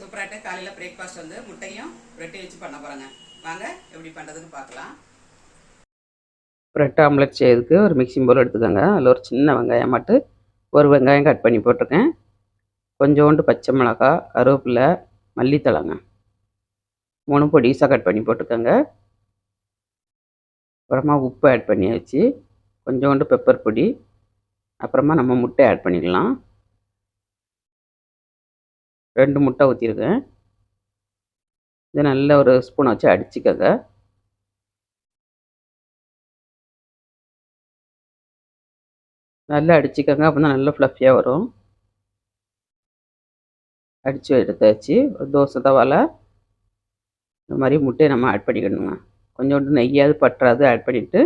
சூப்பராகிட்ட காலையில் பிரேக்ஃபாஸ்ட் வந்து முட்டையும் ரொட்டி வச்சு பண்ண போகிறேங்க வாங்க எப்படி பண்ணுறதுன்னு பார்க்கலாம். ப்ரெட் ஆம்லெட் செய்யறதுக்கு ஒரு மிக்சிங் போல் எடுத்துக்கோங்க. அதில் ஒரு சின்ன வெங்காயம் மட்டும் ஒரு வெங்காயம் கட் பண்ணி போட்டிருக்கேன். கொஞ்சோண்டு பச்சை மிளகா கருவேப்பிலை மல்லித்தழைங்க. மூணு பொடிசாக கட் பண்ணி போட்டுக்கோங்க அப்புறமா உப்பு ஆட் பண்ணியாச்சு. கொஞ்சோண்டு பெப்பர் பொடி. அப்புறமா நம்ம முட்டை ஆட் பண்ணிக்கலாம். ரெண்டு முட்டை ஊற்றிருக்கேன் இது நல்ல ஒரு ஸ்பூனை வச்சு அடிச்சுக்கோங்க. நல்லா அடிச்சுக்கோங்க அப்போ தான் நல்லா ஃப்ளஃபியாக வரும். அடித்து எடுத்தாச்சு. ஒரு தோசை தவால. இந்த மாதிரி முட்டையை நம்ம ஆட் பண்ணிக்கணுங்க. கொஞ்சோண்டு நெய்யாவது பற்றாது ஆட் பண்ணிவிட்டு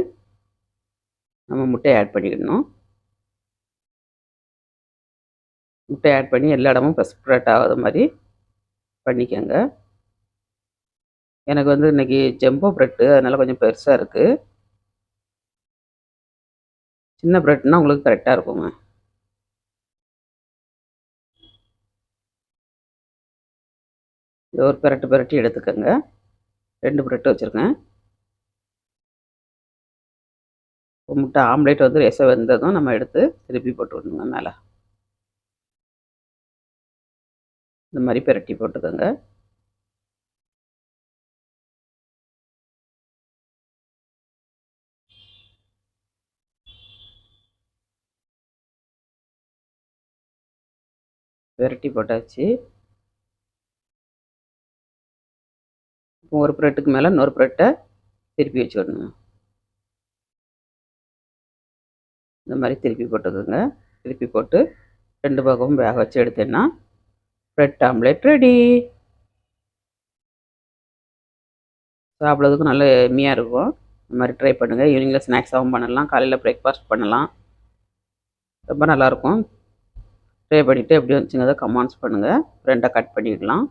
நம்ம முட்டையை ஆட் பண்ணிக்கணும். முட்டை ஆட் பண்ணி எல்லா இடமும் ஸ்ப்ரெட் ஆகாத மாதிரி பண்ணிக்கோங்க. எனக்கு வந்து இன்றைக்கி ஜெம்போ ப்ரெட்டு அதனால் கொஞ்சம் பெருசாக இருக்குது சின்ன ப்ரெட்னா உங்களுக்கு கரெக்டாக இருக்குங்க. இது ஒரு பிரட்டு பிரட்டி எடுத்துக்கோங்க. ரெண்டு ப்ரெட்டு வச்சுருக்கேன். முட்டை ஆம்லேட் வந்து ரசம் வெந்ததும் நம்ம எடுத்து திருப்பி போட்டு விடணுங்க மேலே. இந்த மாதிரி பிரட்டி போட்டுக்கோங்க. விரட்டி போட்டாச்சு. இப்போ ஒரு ப்ரெட்டுக்கு மேலே இன்னொரு ப்ரெட்டை திருப்பி வச்சுடணும் இந்த மாதிரி திருப்பி போட்டுக்கோங்க. திருப்பி போட்டு ரெண்டு பக்கமும் வேக வச்சு எடுத்தேன்னா ப்ரெட் ஆம்லேட் ரெடி சாப்பிட்றதுக்கும் நல்ல எம்மியாக இருக்கும். இந்த மாதிரி ட்ரை பண்ணுங்கள் ஈவினிங்கில் ஸ்நாக்ஸாகவும் பண்ணலாம். காலையில் பிரேக்ஃபாஸ்ட் பண்ணலாம். ரொம்ப நல்லாயிருக்கும் ட்ரை பண்ணிவிட்டு எப்படி வந்துச்சுங்கிறத கமெண்ட்ஸ் பண்ணுங்கள் ரெண்டாக கட் பண்ணிக்கலாம்.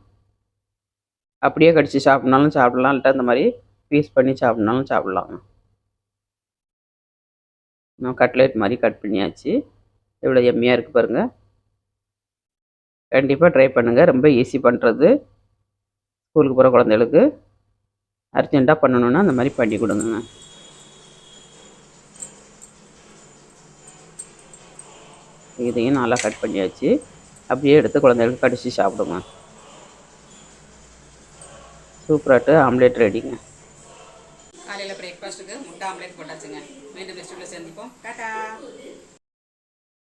அப்படியே கடிச்சு சாப்பிட்னாலும் சாப்பிட்லாம். இல்லை இந்த மாதிரி பீஸ் பண்ணி சாப்பிட்னாலும் சாப்பிட்லாங்க நான் கட்லெட் மாதிரி கட் பண்ணியாச்சு. எவ்வளோ எம்மியாக இருக்குது பாருங்கள் கண்டிப்பாக ட்ரை பண்ணுங்கள் ரொம்ப ஈஸி பண்ணுறது ஸ்கூலுக்கு போகிற குழந்தைகளுக்கு அர்ஜெண்ட்டாக பண்ணணுன்னா அந்த மாதிரி பண்ணி கொடுங்க இதையும் நல்லா கட் பண்ணியாச்சு. அப்படியே எடுத்து குழந்தைகளுக்கு கடிச்சு சாப்பிடுங்க. சூப்பராட்டு ஆம்லேட் ரெடிங்க. காலையில் பிரேக்ஃபாஸ்ட்டுக்கு முட்டை ஆம்லேட் போட்டாச்சுங்க. மீண்டும் பெஸ்ட்டில் சந்திப்போம். டாட்டா.